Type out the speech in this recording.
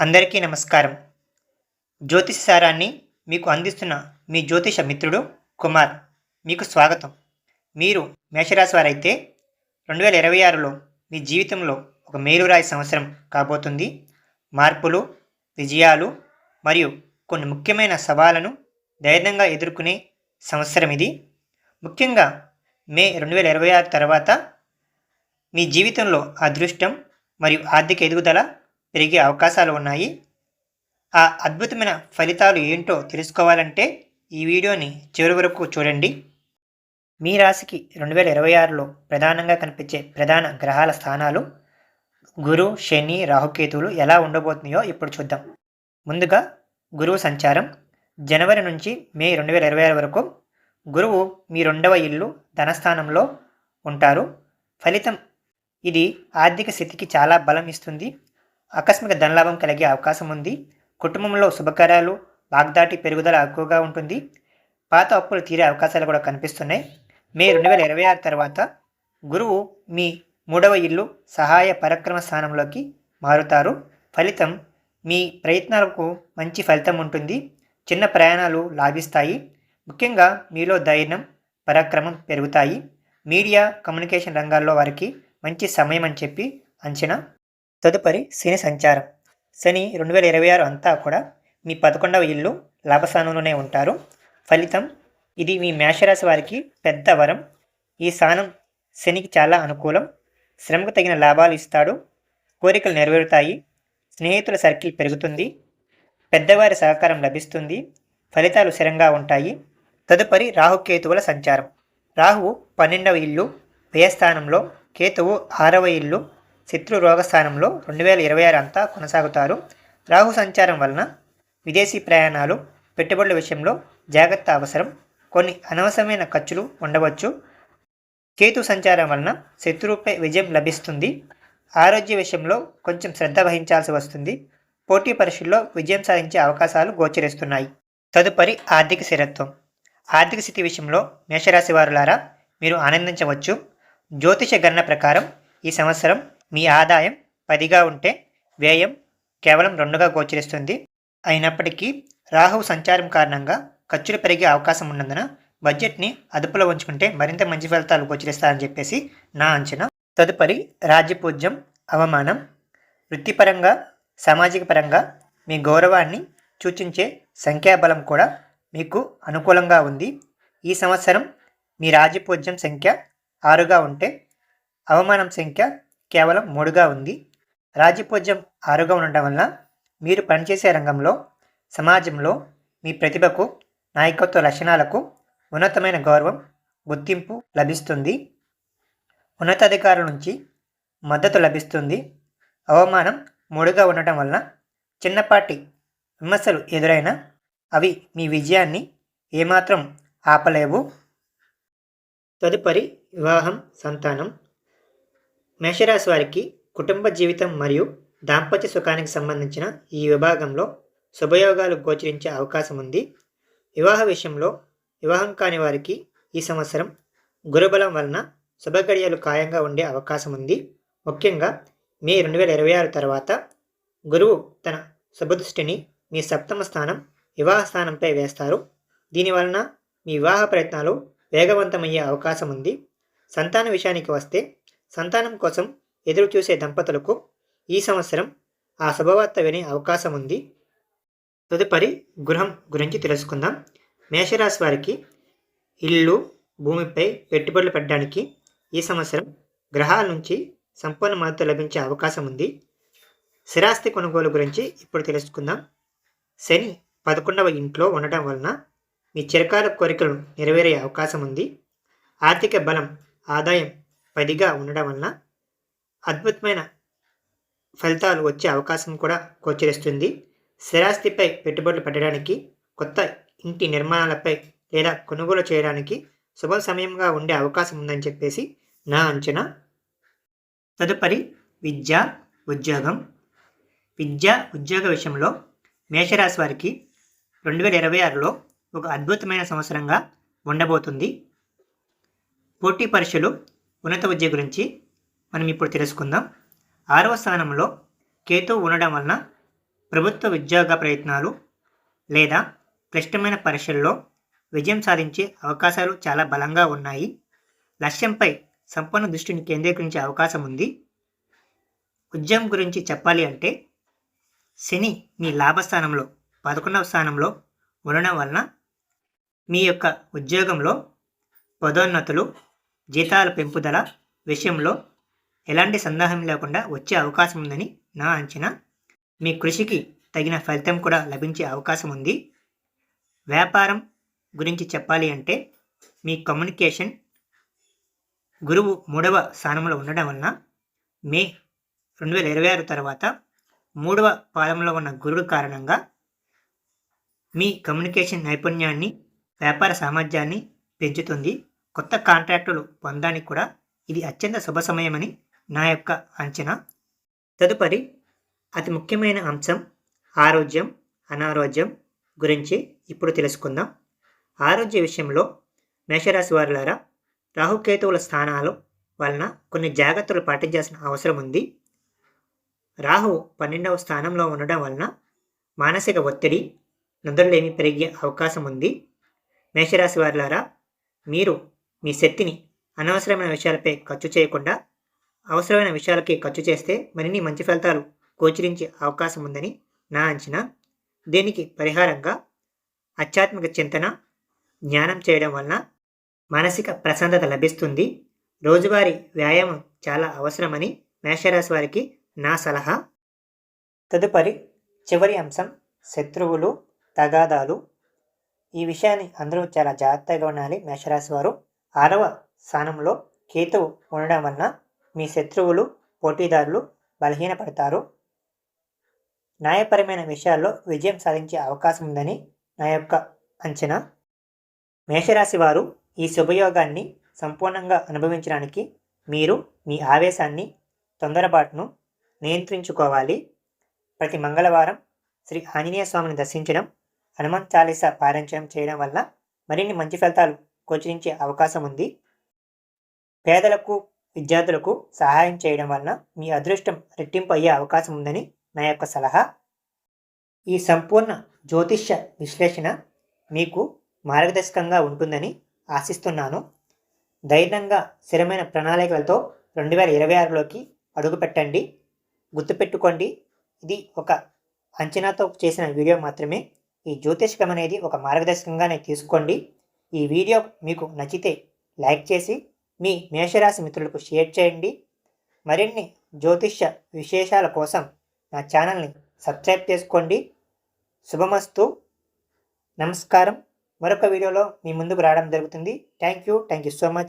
అందరికీ నమస్కారం. జ్యోతిష సారాన్ని మీకు అందిస్తున్న మీ జ్యోతిష మిత్రుడు కుమార్. మీకు స్వాగతం. మీరు మేషరాశి వారైతే రెండు వేల ఇరవై ఆరులో మీ జీవితంలో ఒక మేలురాయి సంవత్సరం కాబోతుంది. మార్పులు విజయాలు మరియు కొన్ని ముఖ్యమైన సవాళ్ళను ధైర్యంగా ఎదుర్కొనే సంవత్సరం ఇది. ముఖ్యంగా మే రెండు వేల ఇరవై ఆరు తర్వాత మీ జీవితంలో అదృష్టం మరియు ఆర్థిక ఎదుగుదల పెరిగే అవకాశాలు ఉన్నాయి. ఆ అద్భుతమైన ఫలితాలు ఏంటో తెలుసుకోవాలంటే ఈ వీడియోని చివరి వరకు చూడండి. మీ రాశికి రెండు వేల ఇరవై ఆరులో ప్రధానంగా కనిపించే ప్రధాన గ్రహాల స్థానాలు గురు శని రాహుకేతువులు ఎలా ఉండబోతున్నాయో ఇప్పుడు చూద్దాం. ముందుగా గురువు సంచారం. జనవరి నుంచి మే రెండు వేల ఇరవై ఆరు వరకు గురువు మీ రెండవ ఇల్లు ధనస్థానంలో ఉంటారు. ఫలితం ఇది ఆర్థిక స్థితికి చాలా బలం ఇస్తుంది. ఆకస్మిక ధనలాభం కలిగే అవకాశం ఉంది. కుటుంబంలో శుభకార్యాలు వాగ్దాటి పెరుగుదల ఎక్కువగా ఉంటుంది. పాత అప్పులు తీరే అవకాశాలు కూడా కనిపిస్తున్నాయి. మే రెండు వేల ఇరవై ఆరు తర్వాత గురువు మీ మూడవ ఇల్లు సహాయ పరక్రమ స్థానంలోకి మారుతారు. ఫలితం మీ ప్రయత్నాలకు మంచి ఫలితం ఉంటుంది. చిన్న ప్రయాణాలు లాభిస్తాయి. ముఖ్యంగా మీలో ధైర్యం పరాక్రమం పెరుగుతాయి. మీడియా కమ్యూనికేషన్ రంగాల్లో వారికి మంచి సమయం అని చెప్పి అంచనా. తదుపరి శని సంచారం. శని రెండు వేల ఇరవై ఆరు అంతా కూడా మీ పదకొండవ ఇల్లు లాభస్థానంలోనే ఉంటారు. ఫలితం ఇది మీ మేషరాశి వారికి పెద్ద వరం. ఈ స్థానం శనికి చాలా అనుకూలం. శ్రమకు తగిన లాభాలు ఇస్తాడు. కోరికలు నెరవేరుతాయి. స్నేహితుల సర్కిల్ పెరుగుతుంది. పెద్దవారి సహకారం లభిస్తుంది. ఫలితాలు స్థిరంగా ఉంటాయి. తదుపరి రాహుకేతువుల సంచారం. రాహువు పన్నెండవ ఇల్లు వ్యయస్థానంలో కేతువు ఆరవ ఇల్లు శత్రు రోగస్థానంలో రెండు వేల ఇరవై ఆరు అంతా కొనసాగుతారు. రాహు సంచారం వలన విదేశీ ప్రయాణాలు పెట్టుబడుల విషయంలో జాగ్రత్త అవసరం. కొన్ని అనవసరమైన ఖర్చులు ఉండవచ్చు. కేతు సంచారం వలన శత్రువుపై విజయం లభిస్తుంది. ఆరోగ్య విషయంలో కొంచెం శ్రద్ధ వహించాల్సి వస్తుంది. పోటీ పరీక్షల్లో విజయం సాధించే అవకాశాలు గోచరిస్తున్నాయి. తదుపరి ఆర్థిక స్థిరత్వం. ఆర్థిక స్థితి విషయంలో మేషరాశి వారులారా మీరు ఆనందించవచ్చు. జ్యోతిష గణన ప్రకారం ఈ సంవత్సరం మీ ఆదాయం పదిగా ఉంటే వ్యయం కేవలం రెండుగా గోచరిస్తుంది. అయినప్పటికీ రాహువు సంచారం కారణంగా ఖర్చులు పెరిగే అవకాశం ఉన్నందున బడ్జెట్ని అదుపులో ఉంచుకుంటే మరింత మంచి ఫలితాలు గోచరిస్తారని చెప్పేసి నా అంచనా. తదుపరి రాజ్యపూజ్యం అవమానం. వృత్తిపరంగా సామాజిక పరంగా మీ గౌరవాన్ని సూచించే సంఖ్యాబలం కూడా మీకు అనుకూలంగా ఉంది. ఈ సంవత్సరం మీ రాజ్యపూజ్యం సంఖ్య ఆరుగా ఉంటే అవమానం సంఖ్య కేవలం మూడుగా ఉంది. రాజపూజ్యం ఆరుగా ఉండడం వల్ల మీరు పనిచేసే రంగంలో సమాజంలో మీ ప్రతిభకు నాయకత్వ లక్షణాలకు ఉన్నతమైన గౌరవం గుర్తింపు లభిస్తుంది. ఉన్నతాధికారుల నుంచి మద్దతు లభిస్తుంది. అవమానం మూడుగా ఉండటం వలన చిన్నపాటి విమర్శలు ఎదురైనా అవి మీ విజయాన్ని ఏమాత్రం ఆపలేవు. తదుపరి వివాహం సంతానం మేషరాశి వారికి కుటుంబ జీవితం మరియు దాంపత్య సుఖానికి సంబంధించిన ఈ విభాగంలో శుభయోగాలు గోచరించే అవకాశం ఉంది. వివాహ విషయంలో వివాహం కాని వారికి ఈ సంవత్సరం గురుబలం వలన శుభగడియలు ఖాయంగా ఉండే అవకాశం ఉంది. ముఖ్యంగా మే రెండు వేల ఇరవై ఆరు తర్వాత గురువు తన శుభదృష్టిని మీ సప్తమ స్థానం వివాహ స్థానంపై వేస్తారు. దీనివలన మీ వివాహ ప్రయత్నాలు వేగవంతమయ్యే అవకాశం ఉంది. సంతాన విషయానికి వస్తే సంతానం కోసం ఎదురు చూసే దంపతులకు ఈ సంవత్సరం ఆ శుభవార్త వినే అవకాశం ఉంది. తదుపరి గృహం గురించి తెలుసుకుందాం. మేషరాశి వారికి ఇల్లు భూమిపై పెట్టుబడులు పెట్టడానికి ఈ సంవత్సరం గ్రహాల నుంచి సంపూర్ణ మద్దతు లభించే అవకాశం ఉంది. స్థిరాస్తి కొనుగోలు గురించి ఇప్పుడు తెలుసుకుందాం. శని పదకొండవ ఇంట్లో ఉండటం వలన మీ చిరకాల కోరికలు నెరవేరే అవకాశం ఉంది. ఆర్థిక బలం ఆదాయం పదిగా ఉండడం వలన అద్భుతమైన ఫలితాలు వచ్చే అవకాశం కూడా గోచరిస్తుంది. స్థిరాస్తిపై పెట్టుబడులు పెట్టడానికి కొత్త ఇంటి నిర్మాణాలపై లేదా కొనుగోలు చేయడానికి శుభ సమయంగా ఉండే అవకాశం ఉందని చెప్పేసి నా అంచనా. తదుపరి విద్య ఉద్యోగం. విద్య ఉద్యోగ విషయంలో మేషరాశి వారికి రెండు వేల ఇరవై ఆరులో ఒక అద్భుతమైన సంవత్సరంగా ఉండబోతుంది. పోటీ పరీక్షలు ఉన్నత విద్య గురించి మనం ఇప్పుడు తెలుసుకుందాం. ఆరవ స్థానంలో కేతు ఉండడం వలన ప్రభుత్వ ఉద్యోగ ప్రయత్నాలు లేదా క్లిష్టమైన పరీక్షల్లో విజయం సాధించే అవకాశాలు చాలా బలంగా ఉన్నాయి. లక్ష్యంపై సంపూర్ణ దృష్టిని కేంద్రీకరించే అవకాశం ఉంది. ఉద్యమం గురించి చెప్పాలి అంటే శని మీ లాభస్థానంలో పదకొండవ స్థానంలో ఉండడం వలన మీ యొక్క ఉద్యోగంలో పదోన్నతులు జీతాల పెంపుదల విషయంలో ఎలాంటి సందేహం లేకుండా వచ్చే అవకాశం ఉందని నా అంచనా. మీ కృషికి తగిన ఫలితం కూడా లభించే అవకాశం ఉంది. వ్యాపారం గురించి చెప్పాలి అంటే మీ కమ్యూనికేషన్ గురువు మూడవ స్థానంలో ఉండడం వలన మే రెండు వేల ఇరవై ఆరు తర్వాత మూడవ పాదంలో ఉన్న గురుడు కారణంగా మీ కమ్యూనికేషన్ నైపుణ్యాన్ని వ్యాపార సామర్థ్యాన్ని పెంచుతుంది. కొత్త కాంట్రాక్టులు పొందడానికి కూడా ఇది అత్యంత శుభ సమయమని నా యొక్క అంచనా. తదుపరి అతి ముఖ్యమైన అంశం ఆరోగ్యం అనారోగ్యం గురించి ఇప్పుడు తెలుసుకుందాం. ఆరోగ్య విషయంలో మేషరాశి వారులారా రాహుకేతువుల స్థానాలు వలన కొన్ని జాగ్రత్తలు పాటించాల్సిన అవసరం ఉంది. రాహు పన్నెండవ స్థానంలో ఉండడం వలన మానసిక ఒత్తిడి నిద్రలేమి పెరిగే అవకాశం ఉంది. మేషరాశి వారులారా మీరు మీ శక్తిని అనవసరమైన విషయాలపై ఖర్చు చేయకుండా అవసరమైన విషయాలకి ఖర్చు చేస్తే మరిన్ని మంచి ఫలితాలు గోచరించే అవకాశం ఉందని నా అంచనా. దీనికి పరిహారంగా ఆధ్యాత్మిక చింతన జ్ఞానం చేయడం వలన మానసిక ప్రశాంతత లభిస్తుంది. రోజువారీ వ్యాయామం చాలా అవసరమని మేషరాశి వారికి నా సలహా. తదుపరి చివరి అంశం శత్రువులు తగాదాలు. ఈ విషయాన్ని అందరూ చాలా జాగ్రత్తగా ఉండాలి మేషరాశి వారు. ఆరవ స్థానంలో కేతువు ఉండడం వలన మీ శత్రువులు పోటీదారులు బలహీనపడతారు. న్యాయపరమైన విషయాల్లో విజయం సాధించే అవకాశం ఉందని నా యొక్క అంచనా. మేషరాశి వారు ఈ శుభయోగాన్ని సంపూర్ణంగా అనుభవించడానికి మీరు మీ ఆవేశాన్ని తొందరపాటును నియంత్రించుకోవాలి. ప్రతి మంగళవారం శ్రీ ఆంజనేయ స్వామిని దర్శించడం హనుమాన్ చాలీసా పారాయణం చేయడం వల్ల మరిన్ని మంచి ఫలితాలు గోచరించే అవకాశం ఉంది. పేదలకు విద్యార్థులకు సహాయం చేయడం వలన మీ అదృష్టం రెట్టింపు అయ్యే అవకాశం ఉందని నా యొక్క సలహా. ఈ సంపూర్ణ జ్యోతిష్య విశ్లేషణ మీకు మార్గదర్శకంగా ఉంటుందని ఆశిస్తున్నాను. ధైర్యంగా స్థిరమైన ప్రణాళికలతో రెండు వేల ఇరవై ఆరులోకి అడుగుపెట్టండి. గుర్తుపెట్టుకోండి ఇది ఒక అంచనాతో చేసిన వీడియో మాత్రమే. ఈ జ్యోతిష్కం అనేది ఒక మార్గదర్శకంగానే తీసుకోండి. ఈ వీడియో మీకు నచ్చితే లైక్ చేసి మీ మేషరాశి మిత్రులకు షేర్ చేయండి. మరిన్ని జ్యోతిష్య విశేషాల కోసం నా ఛానల్ని సబ్స్క్రైబ్ చేసుకోండి. శుభమస్తు. నమస్కారం. మరొక వీడియోలో మీ ముందుకు రావడం జరుగుతుంది. Thank you. Thank you so much.